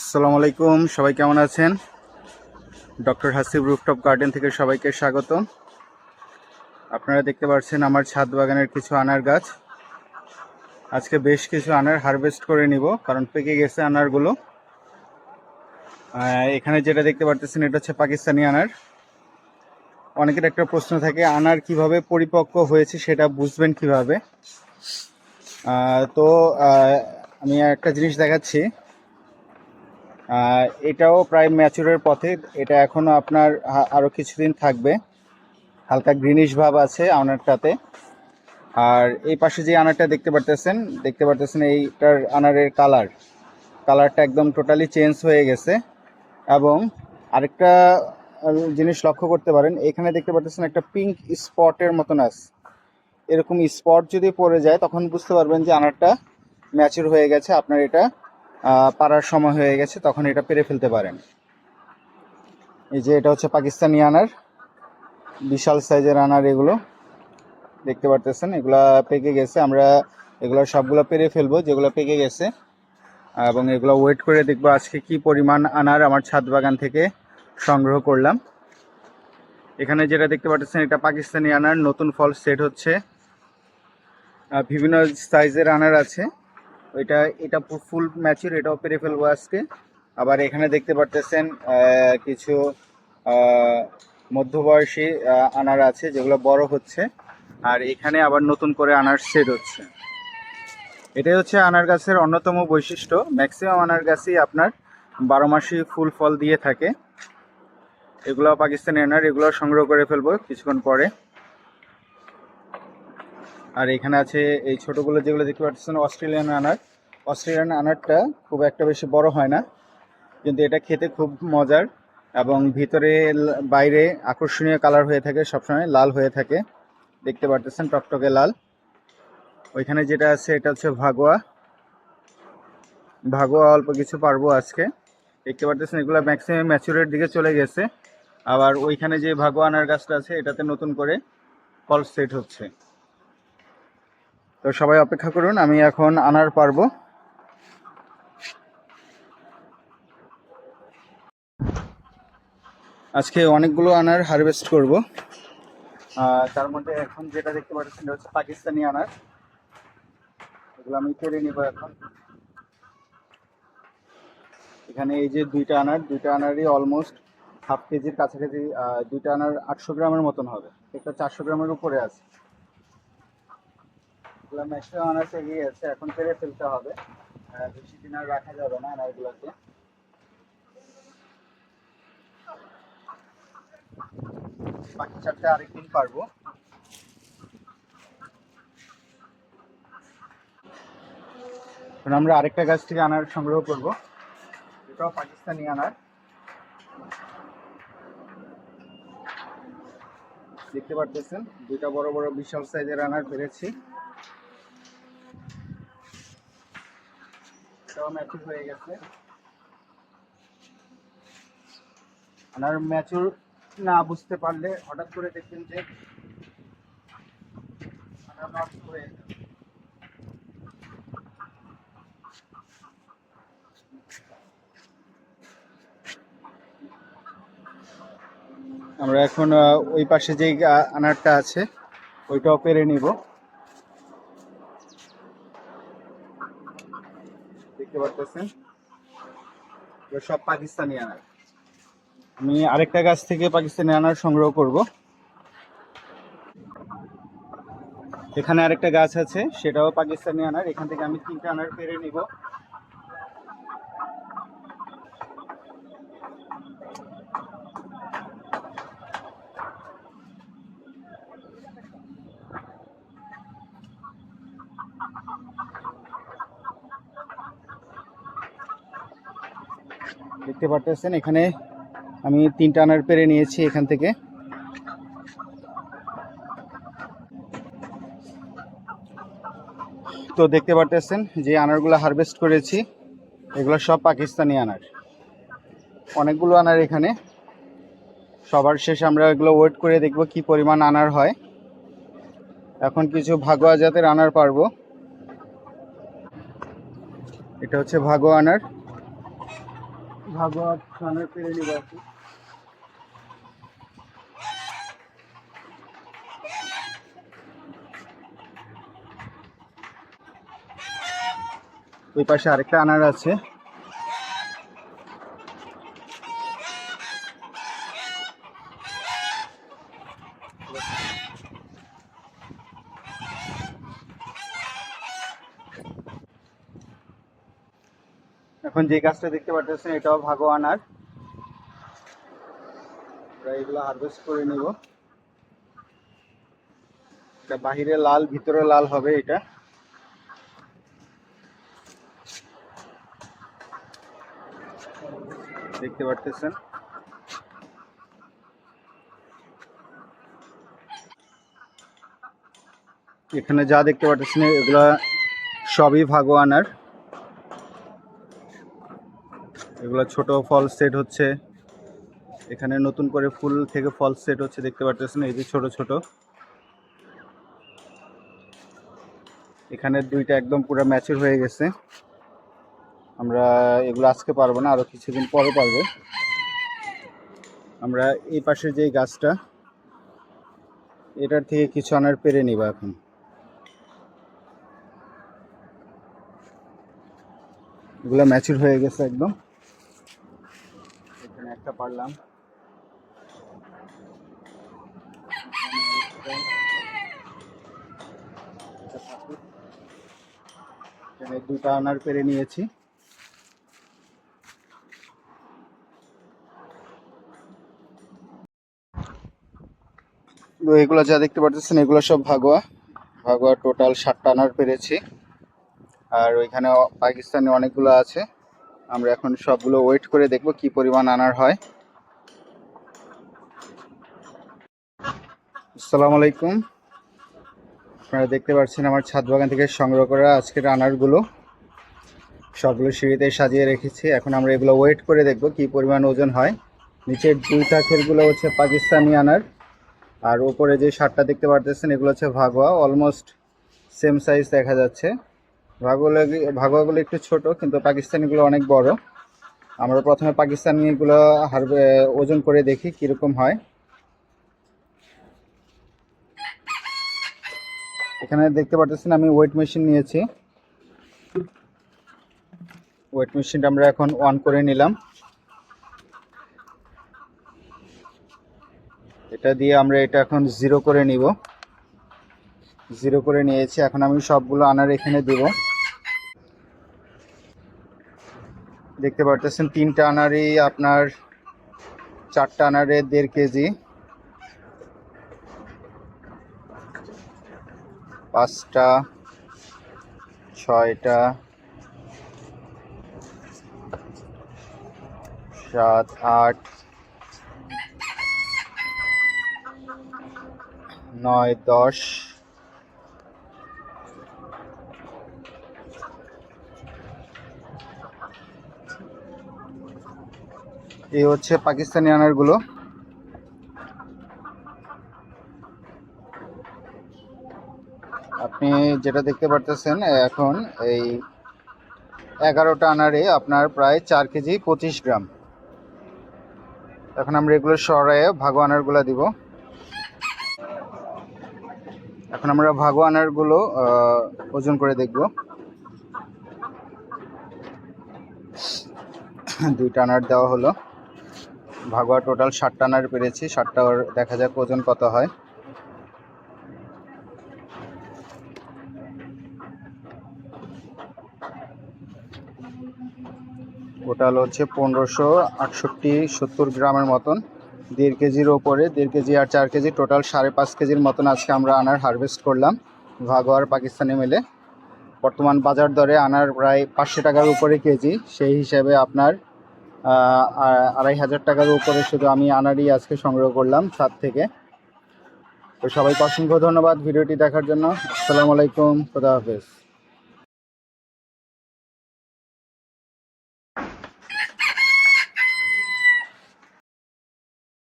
আসসালামু আলাইকুম, সবাই কেমন আছেন? ডক্টর হাসিব রুফটপ গার্ডেন থেকে সবাইকে স্বাগত। আপনারা দেখতে পাচ্ছেন আমার ছাদ বাগানের কিছু আনার গাছ। আজকে বেশ কিছু আনার হারভেস্ট করে নিব, কারণ পেকে গেছে আনারগুলো। এখানে যেটা দেখতে পারতেছেন, এটা হচ্ছে পাকিস্তানি আনার। অনেকের একটা প্রশ্ন থাকে, আনার কীভাবে পরিপক্ক হয়েছে সেটা বুঝবেন কীভাবে? তো আমি একটা জিনিস দেখাচ্ছি। এটাও প্রায় ম্যাচুরের পথে। এটা এখনও আপনার হা- আরও কিছুদিন থাকবে। হালকা গ্রিনিশ ভাব আছে আনারটাতে। আর এই পাশে যে আনারটা দেখতে পারতেছেন দেখতে পারতেছেন এইটার আনারের কালার কালারটা একদম টোটালি চেঞ্জ হয়ে গেছে। এবং আরেকটা জিনিস লক্ষ্য করতে পারেন, এখানে দেখতে পারতেছেন একটা পিঙ্ক স্পটের মতন আছে। এরকম স্পট যদি পড়ে যায়, তখন বুঝতে পারবেন যে আনারটা ম্যাচুর হয়ে গেছে। আপনার এটা পাড়ার সময় হয়ে গেছে, তখন এটা পেরে ফেলতে পারেন। এই যে এটা হচ্ছে পাকিস্তানি আনার, বিশাল সাইজের আনার এগুলো। দেখতে পারতেছেন, এগুলা পেকে গেছে, আমরা এগুলো সবগুলো পেরে ফেলব, যেগুলো পেকে গেছে। এবং এগুলো ওয়েট করে দেখব আজকে কি পরিমাণ আনার আমার ছাদ বাগান থেকে সংগ্রহ করলাম। এখানে যেটা দেখতে পাচ্ছেন এটা পাকিস্তানি আনার, নতুন ফল সেট হচ্ছে। বিভিন্ন সাইজের আনার আছে। ওইটা এটা ফুল ম্যাচিউর এটাও পেরে ফেলব আজকে আবার এখানে দেখতে পারতেছেন কিছু মধ্যবয়সী আনার আছে, যেগুলো বড় হচ্ছে। আর এখানে আবার নতুন করে আনার সেট হচ্ছে। এটাই হচ্ছে আনার গাছের অন্যতম বৈশিষ্ট্য। ম্যাক্সিমাম আনার গাছই আপনার বারো মাসই ফুল ফল দিয়ে থাকে। এগুলো পাকিস্তানি আনার, এগুলো সংগ্রহ করে ফেলব কিছুক্ষণ পরে। আর এখানে আছে এই ছোটগুলো যেগুলো দেখতে পাচ্ছেন, অস্ট্রেলিয়ান আনার। অস্ট্রেলিয়ান আনারটা খুব একটা বেশি বড় হয় না, কিন্তু এটা খেতে খুব মজার এবং ভিতরে বাইরে আকর্ষণীয় কালার হয়ে থাকে, সবসময় লাল হয়ে থাকে। দেখতে পারতেছেন টকটকে লাল। ওইখানে যেটা আছে, এটা হচ্ছে ভাগোয়া। ভাগোয়া অল্প কিছু পারব আজকে। দেখতে পারতেছেন, এগুলো ম্যাক্সিমাম ম্যাচুরের দিকে চলে গেছে। আবার ওইখানে যে ভাগোয়া আনার গাছটা আছে, এটাতে নতুন করে ফল সেট হচ্ছে। তো সবাই অপেক্ষা করুন, আমি এখন আনার পারব। আজকে অনেকগুলো আনার হারভেস্ট করব। তার মধ্যে এখন যেটা দেখতে পাচ্ছেন এটা হচ্ছে পাকিস্তানি আনার। এগুলো আমি কেড়ে নিব এখন। এখানে এই যে দুইটা আনার, দুইটা আনারই অলমোস্ট হাফ কেজির কাছাকাছি দুইটা আনার আটশো গ্রামের মতন হবে। একটা চারশো গ্রামের উপরে আছে। এগুলো ম্যাক্সিমাম আনার এগিয়ে আছে এখন পেরে ফেলতে হবে। বেশি দিন আর রাখা যাবে না আনারগুলোকে বাকি চারটে আরেকদিন পারব। আমরা আরেকটা গাছ থেকে আনার সংগ্রহ করব। এটাও পাকিস্তানি আনার। দেখতে পারতেছেন, দুইটা বড় বড় বিশাল সাইজের আনার পেরেছি। ম্যাচুর হয়ে গেছে আনার ম্যাচুর না বুঝতে পারলে হঠাৎ করে দেখবেন যে। আমরা এখন ওই পাশে যে আনারটা আছে, ওইটাও পেরে নিব দেখতে পারতেছেন। সব পাকিস্তানি আনার। আমি আরেকটা গাছ থেকে পাকিস্তানি আনার সংগ্রহ করব। এখানে আরেকটা গাছ আছে, সেটাও পাকিস্তানি আনার। এখান থেকে আমি তিনটা আনার পেরে নিব। দেখতে পারতেছেন, এখানে আমি তিনটা আনার পেরে নিয়েছি এখান থেকে। তো দেখতে পারতেছেন যে আনারগুলো হারভেস্ট করেছি, এগুলো সব পাকিস্তানি আনার। অনেকগুলো আনার এখানে। সবার শেষে আমরা এগুলো ওয়েট করে দেখব কি পরিমাণ আনার হয়। এখন কিছু ভাগোয়া জাতের আনার পারব। এটা হচ্ছে ভাগোয়া আনার। ভাগবত খানের পেরে নিব ওই পাশে আরেকটা আনার আছে। এখন যে গাছটা দেখতে পাচ্ছেন এটাও ভাগো আনার আমরা এগুলো হারভেস্ট করে নিব। এটা বাহিরে লাল, ভিতরে লাল হবে এটা। দেখতে পারতেছেন? এখানে যা দেখতে পাচ্ছেন এগুলা সবই ভাগোয়ানার এগুলো ছোট ফল সেট হচ্ছে। এখানে নতুন করে ফুল থেকে ফল সেট হচ্ছে, দেখতে পাচ্ছেন এই যে ছোট ছোট। এখানে দুইটা একদম পুরো ম্যাচুর হয়ে গেছে। আমরা এগুলো আজকে পারব না, আরও কিছুদিন পরে পারব। আমরা এই পাশে যে গাছটা, এটার থেকে কিছু আনার পেরে নিব এখন। এগুলো ম্যাচুর হয়ে গেছে একদম। একটা পারলাম। এখানে দুটা আনার পেরে নিয়েছি। এগুলো যা দেখতে পাচ্ছেন এগুলো সব ভাগোয়া। ভাগোয়া টোটাল সাতটা আনার পেরেছি। আর ওইখানে পাকিস্তানি অনেকগুলো আছে। আমরা এখন সবগুলো ওয়েট করে দেখব কি পরিমাণ আনার হয়। আসসালামু আলাইকুম। আপনারা দেখতে পাচ্ছেন আমার ছাদ বাগান থেকে সংগ্রহ করা আজকের আনারগুলো। সবগুলো সিঁড়িতে সাজিয়ে রেখেছি। এখন আমরা এগুলো ওয়েট করে দেখব কি পরিমাণ ওজন হয়। নিচের দুই তাখেরগুলো হচ্ছে পাকিস্তানি আনার। আর উপরে যে শার্টটা দেখতে পারতেছেন, এগুলো হচ্ছে ভাগোয়া। অলমোস্ট সেম সাইজ দেখা যাচ্ছে। ভাগোগুলো ভাগোয়াগুলো একটু ছোট, কিন্তু পাকিস্তানিগুলো অনেক বড়। আমরা প্রথমে পাকিস্তানিগুলো হারবে, ওজন করে দেখি কীরকম হয়। এখানে দেখতে পাচ্ছেন আমি ওয়েট মেশিন নিয়েছি। ওয়েট মেশিনটা আমরা এখন অন করে নিলাম। এটা দিয়ে আমরা এটা এখন জিরো করে নিব। জিরো করে নিয়েছি, এখন আমি সবগুলো আনার এখানে দেব। দেখতে পারতেছেন তিনটা আনারই আপনার চারটা আনারে দেড় কেজি। পাঁচটা, ছয়টা, সাত, আট, নয়, দশ এই হচ্ছে পাকিস্তানি আনারগুলো আপনি যেটা দেখতে পারতেছেন, এখন এই এগারোটা আনারে আপনার প্রায় চার কেজি পঁচিশ গ্রাম। এখন আমরা এগুলো সরায়ে ভাগো আনারগুলো দিব। এখন আমরা ভাগো আনারগুলো ওজন করে দেখব। দুইটা আনার দেওয়া হলো। ভাগোয়া টোটাল ষাটটা আনার পেরেছি ষাটটা দেখা যাক ওজন কত হয়। টোটাল হচ্ছে পনেরোশো আটষট্টি সত্তর গ্রামের মতন। দেড় কেজির ওপরে, দেড় কেজি আর চার কেজি, টোটাল সাড়ে পাঁচ কেজির মতন আজকে আমরা আনার হারভেস্ট করলাম ভাগোয়ার পাকিস্তানি মিলে। বর্তমান বাজার দরে আনার প্রায় পাঁচশো টাকার উপরে কেজি, সেই হিসাবে আপনার আড়াই হাজার টাকার উপরে শুধু আমি আনারই আজকে সংগ্রহ করলাম সাত থেকে। তো সবাইকে অসংখ্য ধন্যবাদ ভিডিওটি দেখার জন্য। আসসালামু আলাইকুম, খুদা হাফেজ।